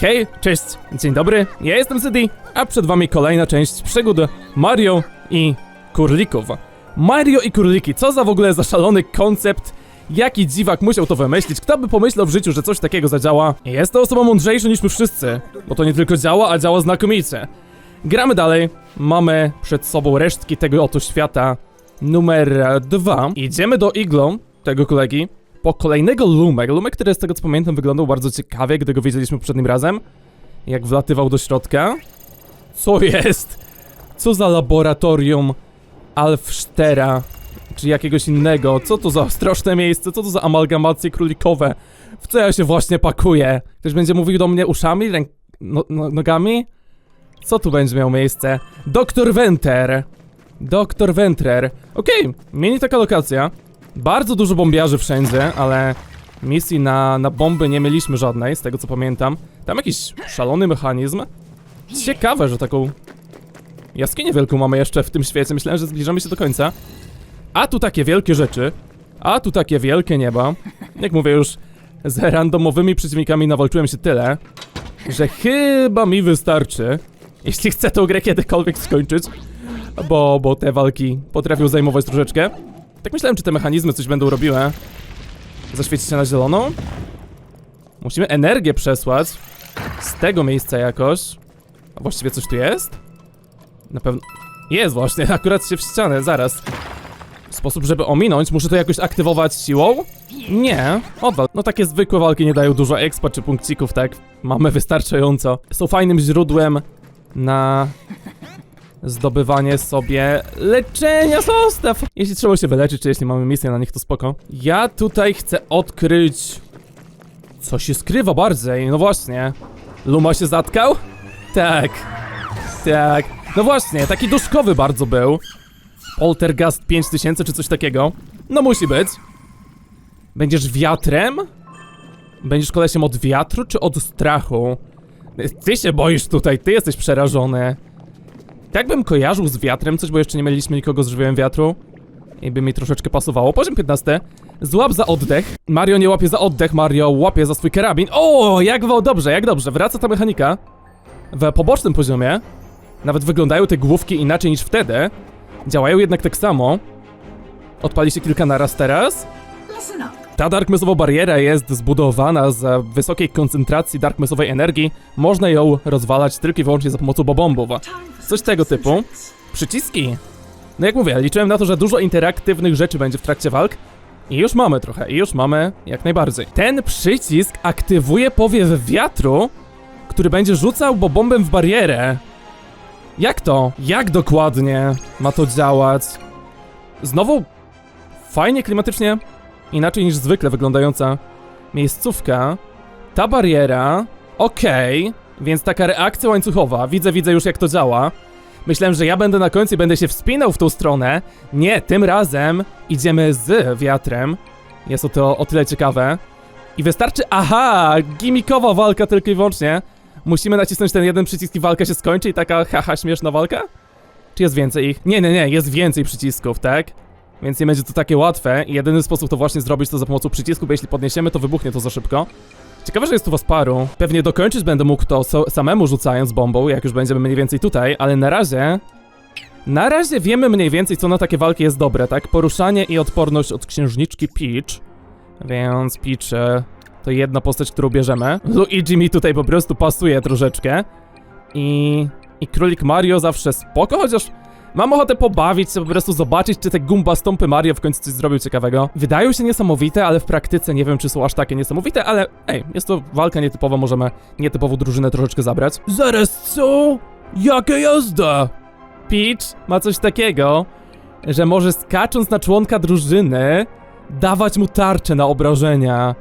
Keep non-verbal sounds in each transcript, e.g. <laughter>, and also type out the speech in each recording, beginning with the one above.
Hej, cześć, dzień dobry, ja jestem Zedy, a przed wami kolejna część przygód Mario i Kurlików. Mario i Kurliki, co za w ogóle za szalony koncept, jaki dziwak musiał to wymyślić, kto by pomyślał w życiu, że coś takiego zadziała. Jest to osoba mądrzejsza niż my wszyscy, bo to nie tylko działa, a działa znakomicie. Gramy dalej, mamy przed sobą resztki tego oto świata numer dwa. Idziemy do Iglo, tego kolegi, po kolejnego Lumek. Lumek, który z tego co pamiętam wyglądał bardzo ciekawie, gdy go widzieliśmy poprzednim razem. Jak wlatywał do środka. Co jest? Co za laboratorium Alfstera? Czy jakiegoś innego? Co to za straszne miejsce? Co to za amalgamacje królikowe? W co ja się właśnie pakuję? Ktoś będzie mówił do mnie uszami? Ręk... No, no, nogami? Co tu będzie miało miejsce? Doktor Venter. Doktor Ventrer. Okej, mieni taka lokacja. Bardzo dużo bombiarzy wszędzie, ale misji na, na bomby nie mieliśmy żadnej, z tego co pamiętam. Tam jakiś szalony mechanizm. Ciekawe, że taką jaskinię wielką mamy jeszcze w tym świecie. Myślałem, że zbliżamy się do końca. A tu takie wielkie rzeczy. A tu takie wielkie nieba. Jak mówię już, z randomowymi przeciwnikami nawalczyłem się tyle, że chyba mi wystarczy, jeśli chcę tą grę kiedykolwiek skończyć, bo, bo te walki potrafią zajmować troszeczkę. Tak myślałem, czy te mechanizmy coś będą robiły. Zaświecić się na zielono. Musimy energię przesłać z tego miejsca jakoś. A właściwie coś tu jest? Na pewno... Jest właśnie, <laughs> akurat się w ścianę, zaraz. Sposób, żeby ominąć, muszę to jakoś aktywować siłą? Nie, odwal. No takie zwykłe walki nie dają dużo expa czy punkcików, tak? Mamy wystarczająco. Są fajnym źródłem na zdobywanie sobie leczenia zostaw. Jeśli trzeba się wyleczyć, czy jeśli mamy misję na nich, to spoko. Ja tutaj chcę odkryć... Co się skrywa bardziej, no właśnie. Luma się zatkał? Tak. Tak. No właśnie, taki duszkowy bardzo był. Poltergast 5000 czy coś takiego. No musi być. Będziesz wiatrem? Będziesz kolesiem od wiatru czy od strachu? Ty się boisz tutaj, ty jesteś przerażony. Tak bym kojarzył z wiatrem coś, bo jeszcze nie mieliśmy nikogo z żywiołem wiatru. I by mi troszeczkę pasowało. Poziom 15. Złap za oddech. Mario nie łapie za oddech, Mario łapie za swój karabin. O, jak wo, dobrze, jak dobrze. Wraca ta mechanika. W pobocznym poziomie. Nawet wyglądają te główki inaczej niż wtedy. Działają jednak tak samo. Odpali się kilka naraz teraz. Listen up. Ta darkmessowa bariera jest zbudowana z wysokiej koncentracji darkmessowej energii. Można ją rozwalać tylko i wyłącznie za pomocą bobombów. Coś tego typu. Przyciski. No jak mówię, liczyłem na to, że dużo interaktywnych rzeczy będzie w trakcie walk. I już mamy trochę, i już mamy jak najbardziej. Ten przycisk aktywuje powiew wiatru, który będzie rzucał bobombem w barierę. Jak to? Jak dokładnie ma to działać? Znowu fajnie klimatycznie, inaczej niż zwykle wyglądająca miejscówka. Ta bariera, okej, więc taka reakcja łańcuchowa, widzę, widzę już jak to działa. Myślałem, że ja będę na końcu i będę się wspinał w tą stronę. Nie, tym razem idziemy z wiatrem. Jest to o tyle ciekawe. I wystarczy, aha, gimmickowa walka tylko i wyłącznie. Musimy nacisnąć ten jeden przycisk i walka się skończy i taka haha śmieszna walka? Czy jest więcej ich? Nie, nie, nie, jest więcej przycisków, tak? Więc nie będzie to takie łatwe i jedyny sposób to właśnie zrobić to za pomocą przycisku, bo jeśli podniesiemy to wybuchnie to za szybko. Ciekawe, że jest tu was paru. Pewnie dokończyć będę mógł to so, samemu rzucając bombą, jak już będziemy mniej więcej tutaj, ale na razie... Na razie wiemy mniej więcej, co na takie walki jest dobre, tak? Poruszanie i odporność od księżniczki Peach. Więc Peach to jedna postać, którą bierzemy. Luigi mi tutaj po prostu pasuje troszeczkę. I... I królik Mario zawsze spoko, chociaż... Mam ochotę pobawić się, po prostu zobaczyć, czy te gumba stąpy Mario w końcu coś zrobił ciekawego. Wydają się niesamowite, ale w praktyce nie wiem, czy są aż takie niesamowite, ale ej, jest to walka nietypowa, możemy nietypową drużynę troszeczkę zabrać. Zaraz co? Jaka jazda? Peach ma coś takiego, że może skacząc na członka drużyny, dawać mu tarczę na obrażenia.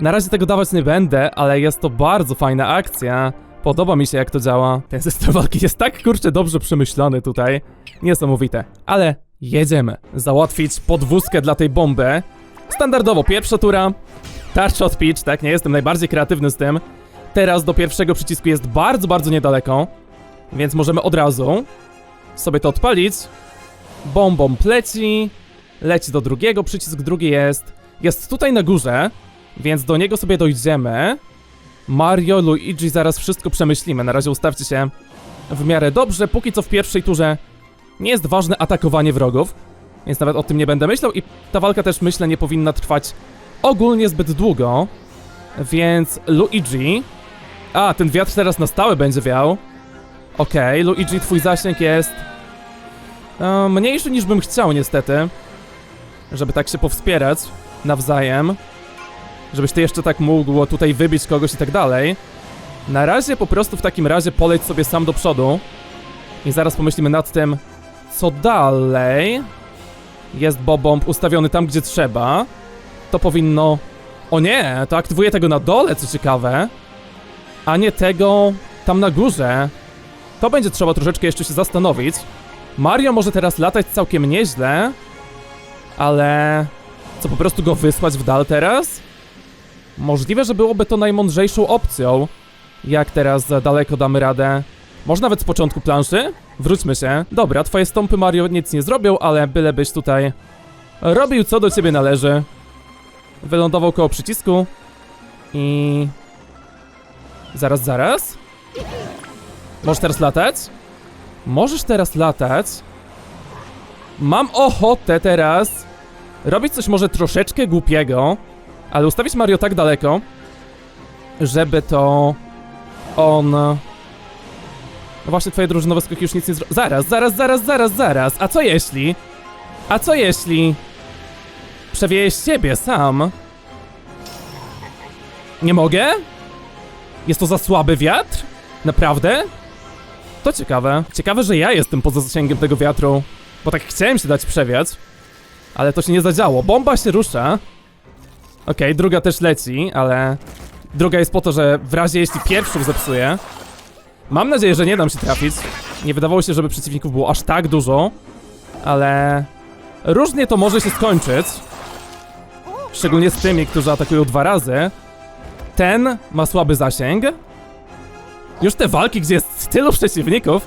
Na razie tego dawać nie będę, ale jest to bardzo fajna akcja. Podoba mi się jak to działa. Ten system walki jest tak kurczę dobrze przemyślany tutaj. Niesamowite. Ale jedziemy. Załatwić podwózkę dla tej bomby. Standardowo pierwsza tura. Tarcza od pitch, tak? Nie jestem najbardziej kreatywny z tym. Teraz do pierwszego przycisku jest bardzo, bardzo niedaleko. Więc możemy od razu sobie to odpalić. Bombą leci. Leci do drugiego, przycisk drugi jest. Jest tutaj na górze, więc do niego sobie dojdziemy. Mario, Luigi, zaraz wszystko przemyślimy. Na razie ustawcie się w miarę dobrze. Póki co w pierwszej turze nie jest ważne atakowanie wrogów, więc nawet o tym nie będę myślał i ta walka też myślę nie powinna trwać ogólnie zbyt długo. Więc Luigi. A, ten wiatr teraz na stałe będzie wiał. Okej, Luigi, twój zasięg jest e, mniejszy niż bym chciał, niestety. Żeby tak się powspierać nawzajem. Żebyś ty jeszcze tak mógł tutaj wybić kogoś i tak dalej. Na razie po prostu w takim razie poleć sobie sam do przodu. I zaraz pomyślimy nad tym, co dalej. Jest Bobomb ustawiony tam, gdzie trzeba. To powinno... O nie, to aktywuje tego na dole, co ciekawe. A nie tego tam na górze. To będzie trzeba troszeczkę jeszcze się zastanowić. Mario może teraz latać całkiem nieźle, ale co po prostu go wysłać w dal teraz? Możliwe, że byłoby to najmądrzejszą opcją. Jak teraz za daleko damy radę? Może nawet z początku planszy? Wróćmy się. Dobra, twoje stąpy Mario nic nie zrobią, ale bylebyś tutaj robił co do ciebie należy. Wylądował koło przycisku i... Zaraz, zaraz. Możesz teraz latać? Możesz teraz latać. Mam ochotę teraz robić coś może troszeczkę głupiego, ale ustawić Mario tak daleko, żeby to on... No właśnie, twoje drużynowe skoki już nic nie zro... Zaraz, zaraz, zaraz, zaraz, zaraz. A co jeśli... A co jeśli... Przewieje z siebie sam? Nie mogę? Jest to za słaby wiatr? Naprawdę? To ciekawe. Ciekawe, że ja jestem poza zasięgiem tego wiatru. Bo tak chciałem się dać przewiać. Ale to się nie zadziało. Bomba się rusza. Okej, druga też leci, ale... Druga jest po to, że w razie jeśli pierwszą zepsuję... Mam nadzieję, że nie dam się trafić. Nie wydawało się, żeby przeciwników było aż tak dużo. Ale... Różnie to może się skończyć. Szczególnie z tymi, którzy atakują dwa razy. Ten ma słaby zasięg. Już te walki, gdzie jest tylu przeciwników,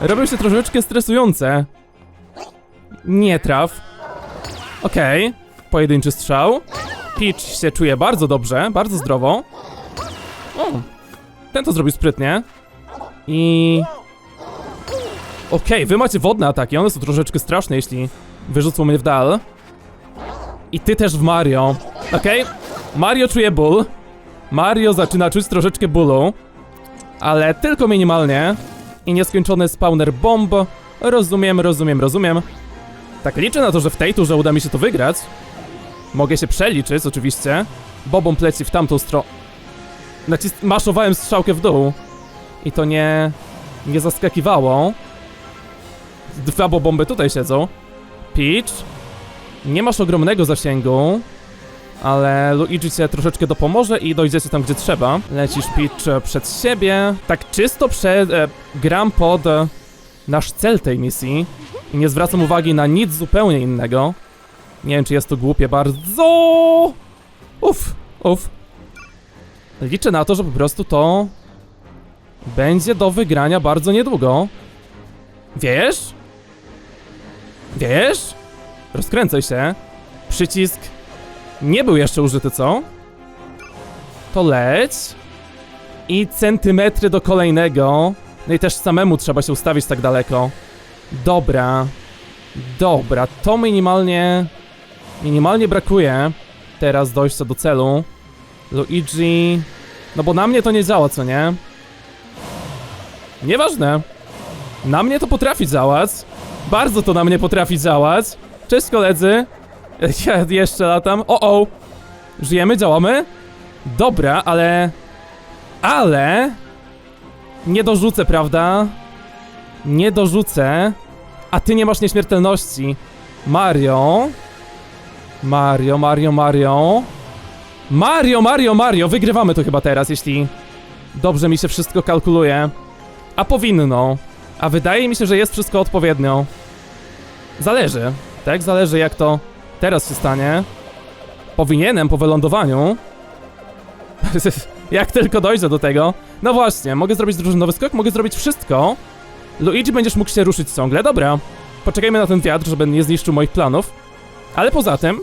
robią się troszeczkę stresujące. Nie traf. Okej, pojedynczy strzał. Peach się czuje bardzo dobrze, bardzo zdrowo. O, ten to zrobił sprytnie. I... Okej, wy macie wodne ataki, one są troszeczkę straszne, jeśli wyrzucą mnie w dal. I ty też w Mario. Okej, Mario czuje ból. Mario zaczyna czuć troszeczkę bólu. Ale tylko minimalnie. I nieskończony spawner bomb. Rozumiem, rozumiem, rozumiem. Tak liczę na to, że w tej turze uda mi się to wygrać. Mogę się przeliczyć, oczywiście. Bobą pleci w tamtą stronę. Nacis... Maszowałem strzałkę w dół. I to nie... Nie zaskakiwało. Dwa bobomby tutaj siedzą. Peach. Nie masz ogromnego zasięgu. Ale Luigi cię troszeczkę dopomoże i dojdziecie tam, gdzie trzeba. Lecisz Peach przed siebie. Tak czysto przed... E, gram pod e, nasz cel tej misji. I nie zwracam uwagi na nic zupełnie innego. Nie wiem, czy jest to głupie bardzo. Uff, uff. Liczę na to, że po prostu to będzie do wygrania bardzo niedługo. Wiesz? Wiesz? Rozkręcaj się. Przycisk nie był jeszcze użyty, co? To leć. I centymetry do kolejnego. No i też samemu trzeba się ustawić tak daleko. Dobra. Dobra, to minimalnie... Minimalnie brakuje teraz dojścia do celu. Luigi... No bo na mnie to nie działa, co nie? Nieważne. Na mnie to potrafi działać. Bardzo to na mnie potrafi działać. Cześć koledzy. <laughs> Ja jeszcze latam. O, o. Żyjemy, działamy? Dobra, ale... Ale... Nie dorzucę, prawda? Nie dorzucę. A ty nie masz nieśmiertelności. Mario. Mario, Mario, Mario. Mario, Mario, Mario. Wygrywamy to chyba teraz, jeśli dobrze mi się wszystko kalkuluje. A powinno. A wydaje mi się, że jest wszystko odpowiednio. Zależy. Tak, zależy jak to teraz się stanie. Powinienem po wylądowaniu. <laughs> jak tylko dojdzie do tego. No właśnie, mogę zrobić drużynowy skok, mogę zrobić wszystko. Luigi będziesz mógł się ruszyć ciągle, dobra. Poczekajmy na ten wiatr, żeby nie zniszczył moich planów. Ale poza tym,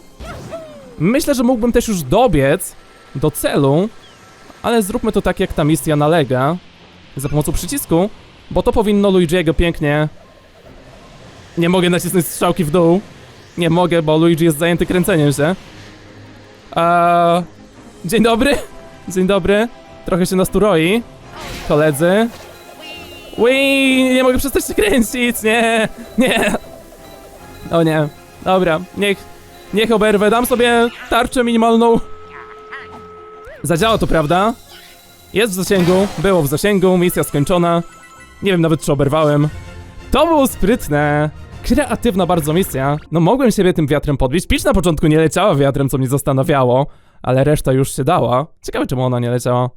myślę, że mógłbym też już dobiec do celu. ale zróbmy to tak, jak ta misja nalega. Za pomocą przycisku, bo to powinno Luigi'ego pięknie... Nie mogę nacisnąć strzałki w dół. Nie mogę, bo Luigi jest zajęty kręceniem się. A... Dzień dobry. Dzień dobry. Trochę się nas tu roi. Koledzy. Wii, nie mogę przestać się kręcić, nie, nie. O nie, dobra, niech, niech oberwę, dam sobie tarczę minimalną. Zadziała to, prawda? Jest w zasięgu, było w zasięgu, misja skończona. Nie wiem nawet, czy oberwałem. To było sprytne. Kreatywna bardzo misja. No mogłem siebie tym wiatrem podbić. Peach na początku nie leciała wiatrem, co mnie zastanawiało, ale reszta już się dała. Ciekawe, czemu ona nie leciała.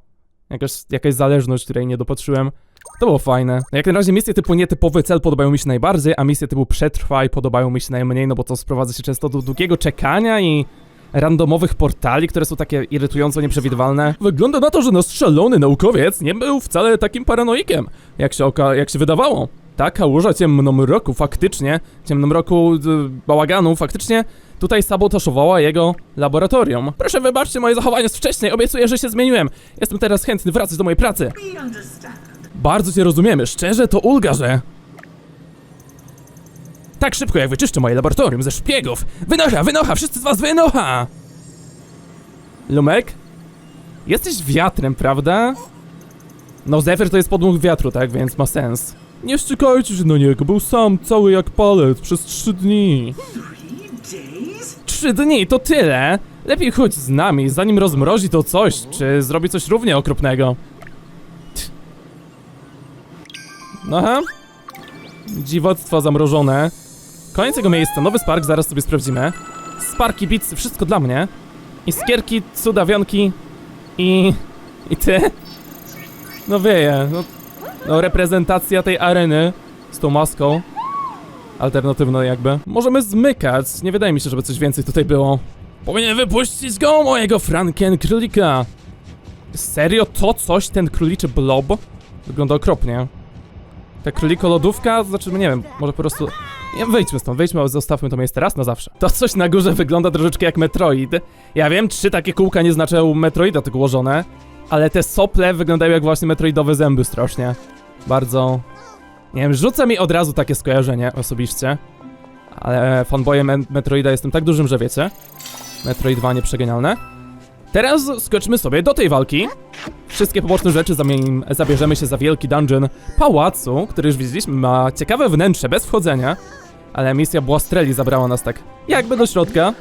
Jakaś, jakaś zależność, której nie dopatrzyłem. To było fajne. Jak na razie misje typu nietypowy cel podobają mi się najbardziej, a misje typu przetrwaj podobają mi się najmniej, no bo to sprowadza się często do długiego czekania i randomowych portali, które są takie irytująco nieprzewidywalne. Wygląda na to, że nasz naukowiec nie był wcale takim paranoikiem, jak się, oka- jak się wydawało. Ta kałuża ciemnomroku faktycznie, ciemnomroku y, bałaganu faktycznie tutaj sabotażowała jego laboratorium. Proszę wybaczcie moje zachowanie z wcześniej, obiecuję, że się zmieniłem. Jestem teraz chętny wracać do mojej pracy. We understand. Bardzo cię rozumiemy, szczerze to ulga, że... Tak szybko jak wyczyszczę moje laboratorium ze szpiegów! Wynocha, wynocha, wszyscy z was wynocha! Lumek? Jesteś wiatrem, prawda? No Zephyr to jest podmuch wiatru, tak, więc ma sens. Nie szczekajcie się na niego, był sam cały jak palec przez trzy dni. Trzy dni, to tyle! Lepiej chodź z nami, zanim rozmrozi to coś, czy zrobi coś równie okropnego. Tch. No Aha. Dziwactwa zamrożone. Koniec jego miejsca, nowy Spark, zaraz sobie sprawdzimy. Sparki, pizzy, wszystko dla mnie. Iskierki, cudawianki i... i ty? No wieje, no, no reprezentacja tej areny z tą maską. Alternatywną jakby. Możemy zmykać, nie wydaje mi się, żeby coś więcej tutaj było. Powinien wypuścić go, mojego Franken królika. Serio, to coś, ten króliczy blob? Wygląda okropnie. Ta króliko lodówka, znaczy, nie wiem, może po prostu... Nie, wyjdźmy stąd, wyjdźmy, zostawmy to miejsce raz na zawsze. To coś na górze wygląda troszeczkę jak Metroid. Ja wiem, trzy takie kółka nie znaczą Metroida tylko ułożone, ale te sople wyglądają jak właśnie Metroidowe zęby strasznie. Bardzo... Nie wiem, rzuca mi od razu takie skojarzenie osobiście. Ale fanboyem Me- Metroida jestem tak dużym, że wiecie. Metroidvanie przegenialne. Teraz skoczmy sobie do tej walki. Wszystkie poboczne rzeczy zamienim, zabierzemy się za wielki dungeon pałacu, który już widzieliśmy, ma ciekawe wnętrze bez wchodzenia. Ale misja Błastreli zabrała nas tak jakby do środka,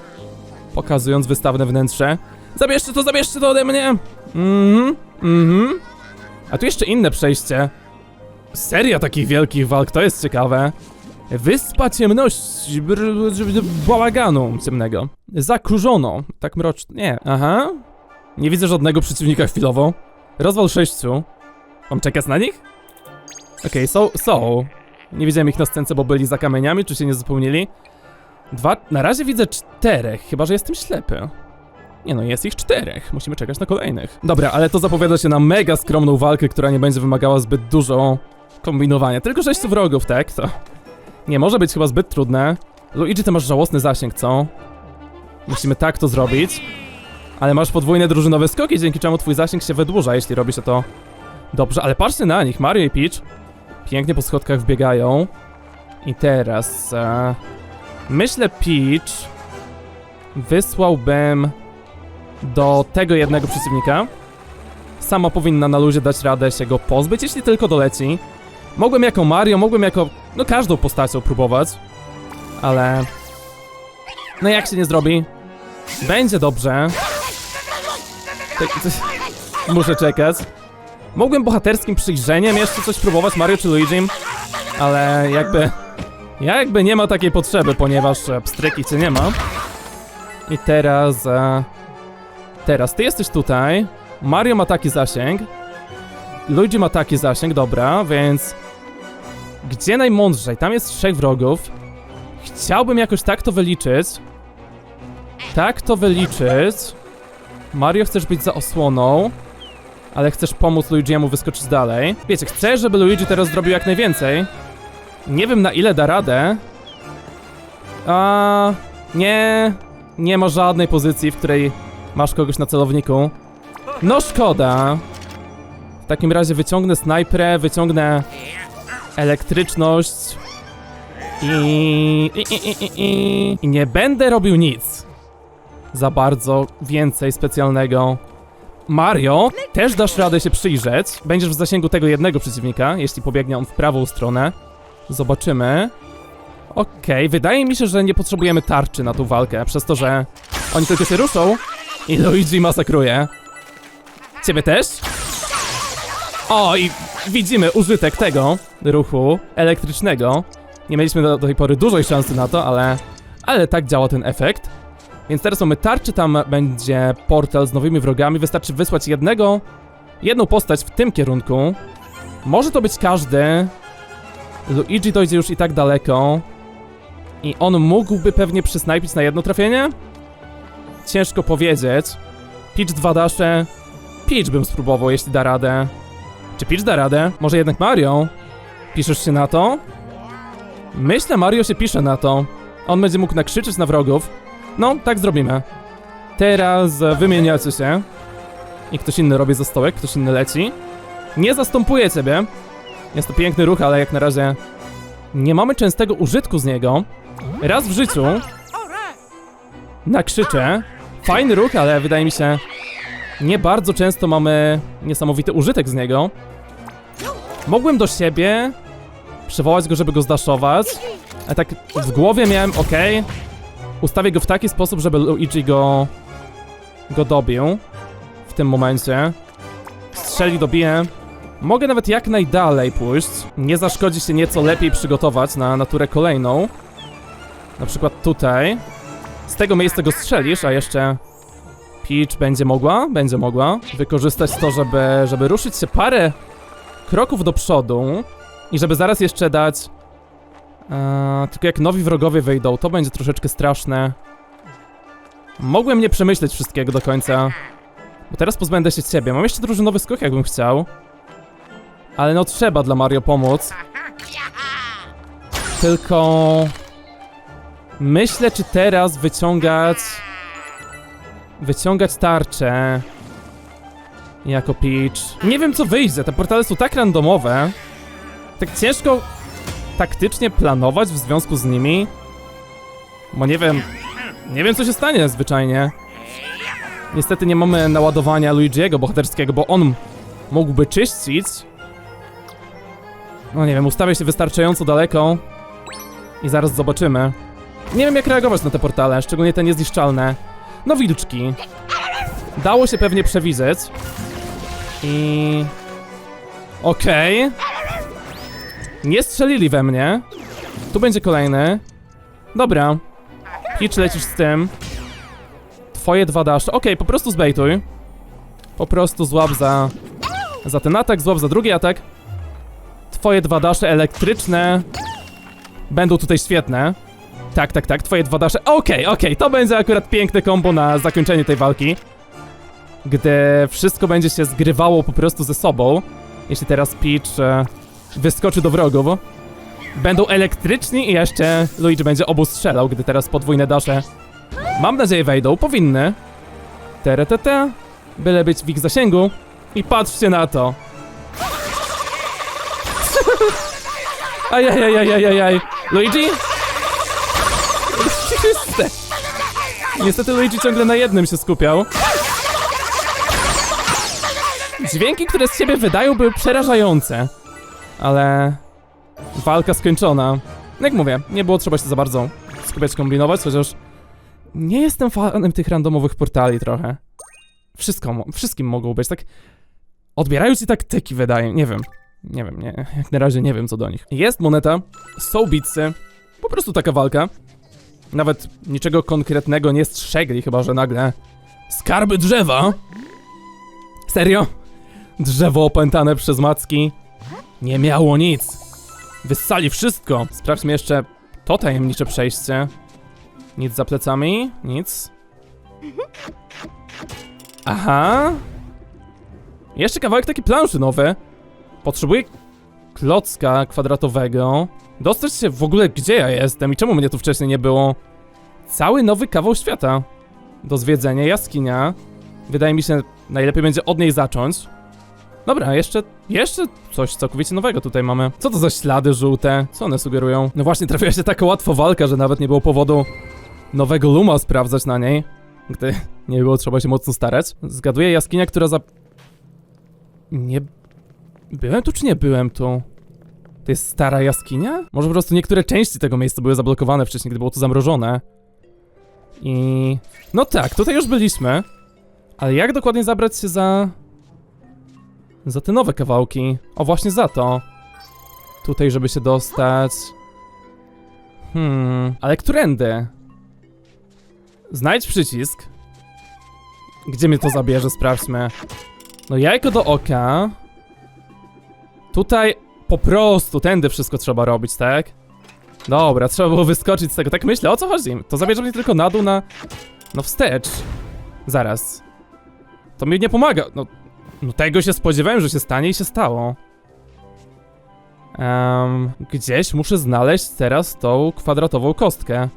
pokazując wystawne wnętrze. Zabierzcie to, zabierzcie to ode mnie! Mhm, mhm. A tu jeszcze inne przejście. Seria takich wielkich walk, to jest ciekawe. Wyspa ciemności, bałaganu ciemnego. Zakurzono, tak mrocznie. Nie, aha. Nie widzę żadnego przeciwnika chwilowo. Rozwal sześciu. Mam czekać na nich? Okej, są, są. Nie widziałem ich na scence, bo byli za kamieniami, czy się nie zupełnili. Dwa, na razie widzę czterech, chyba że jestem ślepy. Nie no, jest ich czterech, musimy czekać na kolejnych. Dobra, ale to zapowiada się na mega skromną walkę, która nie będzie wymagała zbyt dużo kombinowania. Tylko sześciu wrogów, tak? To nie może być chyba zbyt trudne. Luigi, ty masz żałosny zasięg, co? Musimy tak to zrobić. Ale masz podwójne drużynowe skoki, dzięki czemu twój zasięg się wydłuża, jeśli robisz to dobrze. Ale patrzcie na nich, Mario i Peach pięknie po schodkach wbiegają. I teraz... E, myślę, Peach wysłałbym do tego jednego przeciwnika. Sama powinna na luzie dać radę się go pozbyć, jeśli tylko doleci. Mogłem jako Mario, mogłem jako... no każdą postacią próbować. Ale... No jak się nie zrobi? Będzie dobrze. Muszę czekać. Mogłem bohaterskim przyjrzeniem jeszcze coś próbować, Mario czy Luigi, ale jakby... Jakby nie ma takiej potrzeby, ponieważ e, pstryki cię nie ma. I teraz... E, teraz, ty jesteś tutaj. Mario ma taki zasięg. Luigi ma taki zasięg, dobra, więc... Gdzie najmądrzej? Tam jest trzech wrogów. Chciałbym jakoś tak to wyliczyć. Tak to wyliczyć. Mario, chcesz być za osłoną, ale chcesz pomóc Luigi'emu wyskoczyć dalej. Wiecie, chcę, żeby Luigi teraz zrobił jak najwięcej. Nie wiem na ile da radę. A nie, nie ma żadnej pozycji, w której masz kogoś na celowniku. No szkoda. W takim razie wyciągnę snajperę, wyciągnę elektryczność i, i, i, i, i, i nie będę robił nic. Za bardzo więcej specjalnego. Mario, też dasz radę się przyjrzeć. Będziesz w zasięgu tego jednego przeciwnika, jeśli pobiegnie on w prawą stronę. Zobaczymy. Okej, wydaje mi się, że nie potrzebujemy tarczy na tą walkę, przez to, że oni tylko się ruszą i Luigi masakruje. Ciebie też? O, i widzimy użytek tego ruchu elektrycznego. Nie mieliśmy do, do tej pory dużej szansy na to, ale, ale tak działa ten efekt. Więc teraz mamy tarczy, tam będzie portal z nowymi wrogami. Wystarczy wysłać jednego, jedną postać w tym kierunku. Może to być każdy. Luigi dojdzie już i tak daleko. I on mógłby pewnie przysnajpić na jedno trafienie? Ciężko powiedzieć. Peach dwa dasze. Peach bym spróbował, jeśli da radę. Czy Peach da radę? Może jednak Mario? Piszesz się na to? Myślę, Mario się pisze na to. On będzie mógł nakrzyczeć na wrogów. No, tak zrobimy. Teraz e, wymieniacie się. I ktoś inny robi za stołek, ktoś inny leci. Nie zastępuję ciebie. Jest to piękny ruch, ale jak na razie nie mamy częstego użytku z niego. Raz w życiu nakrzyczę. Fajny ruch, ale wydaje mi się nie bardzo często mamy niesamowity użytek z niego. Mogłem do siebie przywołać go, żeby go zdaszować. A tak w głowie miałem, ok. Ustawię go w taki sposób, żeby Luigi go go dobił w tym momencie. Strzeli, dobiję. Mogę nawet jak najdalej pójść. Nie zaszkodzi się nieco lepiej przygotować na, na turę kolejną. Na przykład tutaj. Z tego miejsca go strzelisz, a jeszcze Peach będzie mogła, będzie mogła wykorzystać to, żeby, żeby ruszyć się parę kroków do przodu i żeby zaraz jeszcze dać e, tylko jak nowi wrogowie wyjdą, to będzie troszeczkę straszne. Mogłem nie przemyśleć wszystkiego do końca, bo teraz pozbędę się ciebie. Mam jeszcze drużynowy skok, jakbym chciał. Ale no trzeba dla Mario pomóc. Tylko... Myślę, czy teraz wyciągać... Wyciągać tarczę... Jako Peach. Nie wiem, co wyjdzie. Te portale są tak randomowe. Tak ciężko taktycznie planować w związku z nimi. Bo nie wiem... Nie wiem, co się stanie zwyczajnie. Niestety nie mamy naładowania Luigi'ego bohaterskiego, bo on mógłby czyścić. No nie wiem, ustawię się wystarczająco daleko. I zaraz zobaczymy. Nie wiem jak reagować na te portale, szczególnie te niezniszczalne. No wilczki. Dało się pewnie przewidzieć. I... Okej. Nie strzelili we mnie. Tu będzie kolejny. Dobra. Peach lecisz z tym. Twoje dwa dasze. Okej, po prostu zbejtuj. Po prostu złap za... Za ten atak, złap za drugi atak. Twoje dwa dasze elektryczne będą tutaj świetne. Tak, tak, tak, twoje dwa dasze. Okej, okej, to będzie akurat piękne kombo na zakończenie tej walki. Gdy wszystko będzie się zgrywało po prostu ze sobą. Jeśli teraz Peach e, wyskoczy do wrogów. Będą elektryczni i jeszcze Luigi będzie obu strzelał, gdy teraz podwójne dasze. Mam nadzieję wejdą, powinny. Teretete. Byle być w ich zasięgu. I patrzcie na to. Ajajajajajajaj. Luigi? Niestety Luigi ciągle na jednym się skupiał. Dźwięki, które z siebie wydają, były przerażające. Ale... Walka skończona. Jak mówię, nie było trzeba się za bardzo skupiać, kombinować, chociaż... Nie jestem fanem tych randomowych portali trochę. Wszystko, wszystkim mogą być, tak... Odbierają ci taktyki, wydaje, nie wiem. Nie wiem, nie, jak na razie nie wiem co do nich. Jest moneta, są bitsy, po prostu taka walka. Nawet niczego konkretnego nie strzegli, chyba że nagle... Skarby drzewa? Serio? Drzewo opętane przez macki? Nie miało nic. Wyssali wszystko. Sprawdźmy jeszcze to tajemnicze przejście. Nic za plecami? Nic. Aha. Jeszcze kawałek taki planszy nowy. Potrzebuję klocka kwadratowego. Dostać się w ogóle gdzie ja jestem i czemu mnie tu wcześniej nie było? Cały nowy kawał świata. Do zwiedzenia, jaskinia. Wydaje mi się, najlepiej będzie od niej zacząć. Dobra, jeszcze, jeszcze coś całkowicie nowego tutaj mamy. Co to za ślady żółte? Co one sugerują? No właśnie, trafiła się taka łatwo walka, że nawet nie było powodu nowego luma sprawdzać na niej, gdy nie było trzeba się mocno starać. Zgaduję jaskinia, która za... Nie... Byłem tu czy nie byłem tu? To jest stara jaskinia? Może po prostu niektóre części tego miejsca były zablokowane wcześniej, gdy było to zamrożone. I... No tak, tutaj już byliśmy. Ale jak dokładnie zabrać się za... Za te nowe kawałki? O, właśnie za to. Tutaj, żeby się dostać... Hmm... Ale którędy? Znajdź przycisk. Gdzie mnie to zabierze? Sprawdźmy. No jajko do oka. Tutaj po prostu tędy wszystko trzeba robić, tak? Dobra, trzeba było wyskoczyć z tego. Tak myślę, o co chodzi? To zabierze mnie tylko na dół na... No wstecz. Zaraz. To mi nie pomaga. No, no tego się spodziewałem, że się stanie i się stało. Em, gdzieś muszę znaleźć teraz tą kwadratową kostkę.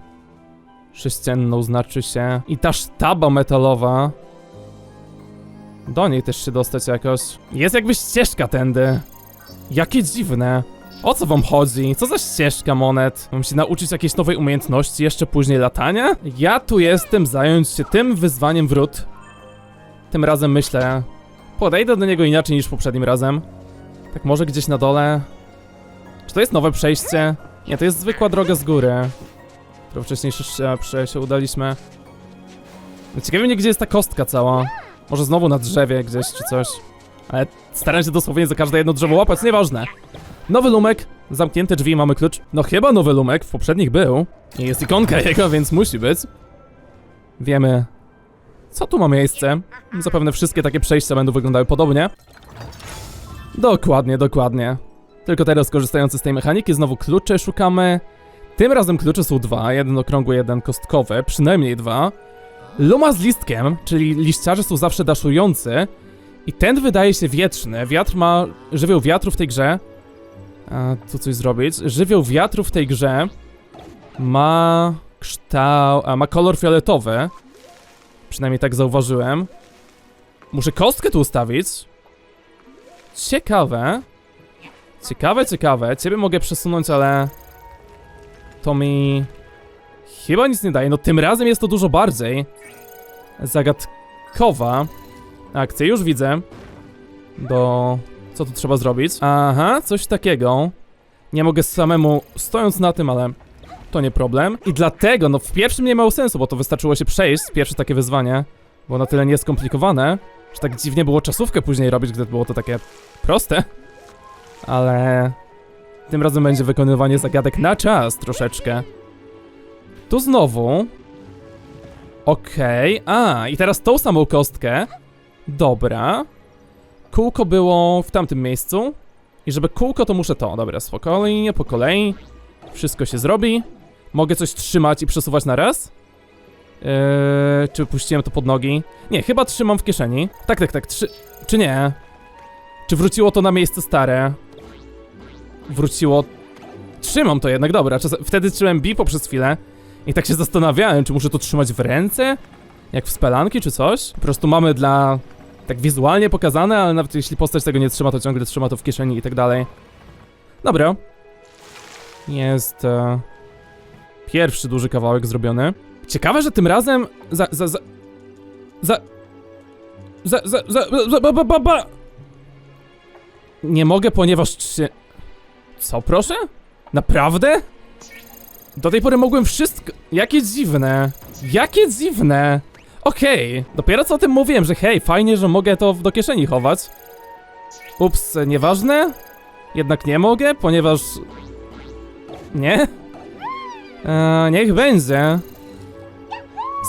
Sześcienną znaczy się. I ta sztaba metalowa. Do niej też się dostać jakoś. Jest jakby ścieżka tędy. Jakie dziwne. O co wam chodzi? Co za ścieżka monet? Mam się nauczyć jakiejś nowej umiejętności jeszcze później latania? Ja tu jestem zająć się tym wyzwaniem wrót. Tym razem myślę, podejdę do niego inaczej niż poprzednim razem. Tak może gdzieś na dole. Czy to jest nowe przejście? Nie, to jest zwykła droga z góry. Którą wcześniej się, się, udaliśmy. Ciekawi mnie, gdzie jest ta kostka cała. Może znowu na drzewie gdzieś czy coś. Ale staram się dosłownie za każde jedno drzewo łapać, nieważne. Nowy lumek, zamknięte drzwi, mamy klucz. No chyba nowy lumek, w poprzednich był. I jest ikonka <laughs> jego, więc musi być. Wiemy, co tu ma miejsce. Zapewne wszystkie takie przejścia będą wyglądały podobnie. Dokładnie, dokładnie. Tylko teraz korzystający z tej mechaniki, znowu klucze szukamy. Tym razem klucze są dwa, jeden okrągły, jeden kostkowy, przynajmniej dwa. Luma z listkiem, czyli liściarze są zawsze daszujący. I ten wydaje się wietrzny. Wiatr ma żywioł wiatru w tej grze. A, tu coś zrobić. Żywioł wiatru w tej grze ma kształt, a ma kolor fioletowy. Przynajmniej tak zauważyłem. Muszę kostkę tu ustawić. Ciekawe. Ciekawe, ciekawe. Ciebie mogę przesunąć, ale... To mi... Chyba nic nie daje. No tym razem jest to dużo bardziej... Zagadkowa. Akcja, już widzę. Do... Co tu trzeba zrobić? Aha, coś takiego. Nie mogę samemu, stojąc na tym, ale to nie problem. I dlatego, no w pierwszym nie miało sensu, bo to wystarczyło się przejść, pierwsze takie wyzwanie. Było na tyle nieskomplikowane, że tak dziwnie było czasówkę później robić, gdy było to takie proste. Ale... Tym razem będzie wykonywanie zagadek na czas troszeczkę. Tu znowu... Okej, a i teraz tą samą kostkę. Dobra. Kółko było w tamtym miejscu. I żeby kółko, to muszę to. Dobra, spokojnie, po kolei. Wszystko się zrobi. Mogę coś trzymać i przesuwać na raz? Eee, czy puściłem to pod nogi? Nie, chyba trzymam w kieszeni. Tak, tak, tak. Trzy... Czy nie? Czy wróciło to na miejsce stare? Wróciło... Trzymam to jednak, dobra. Czas... Wtedy trzymałem bipo przez chwilę. I tak się zastanawiałem, czy muszę to trzymać w ręce? Jak w spelanki, czy coś? Po prostu mamy dla tak wizualnie pokazane, ale nawet jeśli postać tego nie trzyma, to ciągle trzyma to w kieszeni i tak dalej. Dobra. Jest e, pierwszy duży kawałek zrobiony. Ciekawe, że tym razem za, za, za, za, za, za, za, za ba, ba, ba. Nie mogę, ponieważ czy... Co, proszę? Naprawdę? Do tej pory mogłem wszystko... Jakie dziwne. Jakie dziwne. Okej, dopiero co o tym mówiłem, że hej, fajnie, że mogę to do kieszeni chować. Ups, nieważne. Jednak nie mogę, ponieważ... Nie? Eee, niech będzie.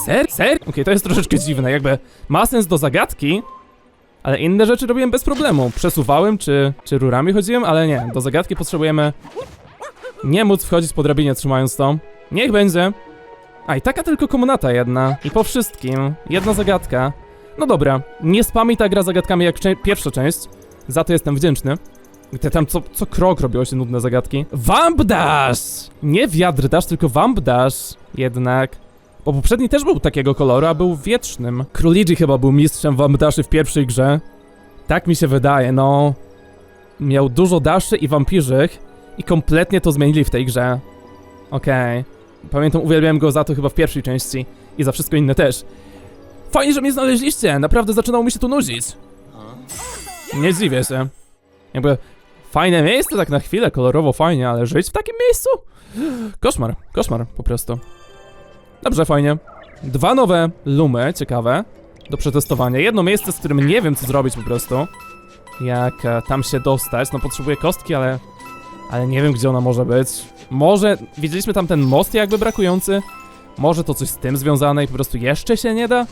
Ser? Ser? Okej, to jest troszeczkę dziwne, jakby ma sens do zagadki, ale inne rzeczy robiłem bez problemu. Przesuwałem, czy, czy rurami chodziłem, ale nie. Do zagadki potrzebujemy nie móc wchodzić po drabinie trzymając to. Niech będzie. A i taka tylko komnata jedna. I po wszystkim. Jedna zagadka. No dobra, nie spami ta gra zagadkami jak pierwsza część. Za to jestem wdzięczny. Te tam co, co krok robiło się nudne zagadki. Wamp Dash! Nie wiatr dash, tylko Wamp Dash. Jednak. Bo poprzedni też był takiego koloru, a był wiecznym. Króliczy chyba był mistrzem wamdaszy w pierwszej grze. Tak mi się wydaje, no. Miał dużo daszy i wampirzych i kompletnie to zmienili w tej grze. Okej. Pamiętam, uwielbiałem go za to chyba w pierwszej części i za wszystko inne też. Fajnie, że mnie znaleźliście, naprawdę zaczynało mi się tu nudzić. Nie dziwię się. Jakby fajne miejsce tak na chwilę, kolorowo fajnie, ale żyć w takim miejscu? Koszmar, koszmar po prostu. Dobrze, fajnie. Dwa nowe lumy, ciekawe, do przetestowania. Jedno miejsce, z którym nie wiem co zrobić po prostu. Jak e, tam się dostać. No potrzebuję kostki, ale... Ale nie wiem gdzie ona może być. Może... Widzieliśmy tam ten most jakby brakujący. Może to coś z tym związane i po prostu jeszcze się nie da?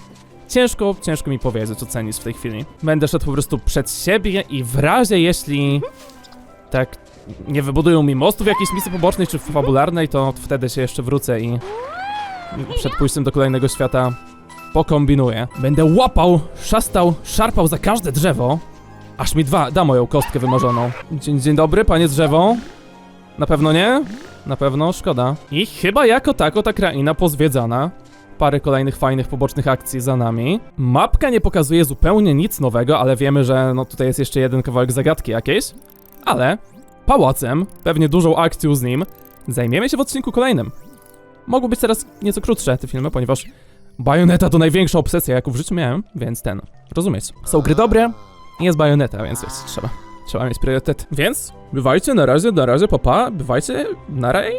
Ciężko, ciężko mi powiedzieć, ocenić w tej chwili. Będę szedł po prostu przed siebie i w razie jeśli tak nie wybudują mi mostu w jakiejś misji pobocznej czy fabularnej, to wtedy się jeszcze wrócę i przed pójściem do kolejnego świata pokombinuję. Będę łapał, szastał, szarpał za każde drzewo, aż mi dwa da moją kostkę wymarzoną. Dzień, dzień dobry, panie drzewo. Na pewno nie? Na pewno, szkoda. I chyba jako tako ta kraina pozwiedzana. Parę kolejnych fajnych pobocznych akcji za nami. Mapka nie pokazuje zupełnie nic nowego, ale wiemy, że no tutaj jest jeszcze jeden kawałek zagadki jakiejś. Ale pałacem, pewnie dużą akcją z nim, zajmiemy się w odcinku kolejnym. Mogły być teraz nieco krótsze te filmy, ponieważ Bajoneta to największa obsesja, jaką w życiu miałem, więc ten, rozumieć. Są gry dobre, jest bajoneta, więc wiesz, trzeba, trzeba mieć priorytet. Więc bywajcie na razie, na razie, papa, bywajcie na razie.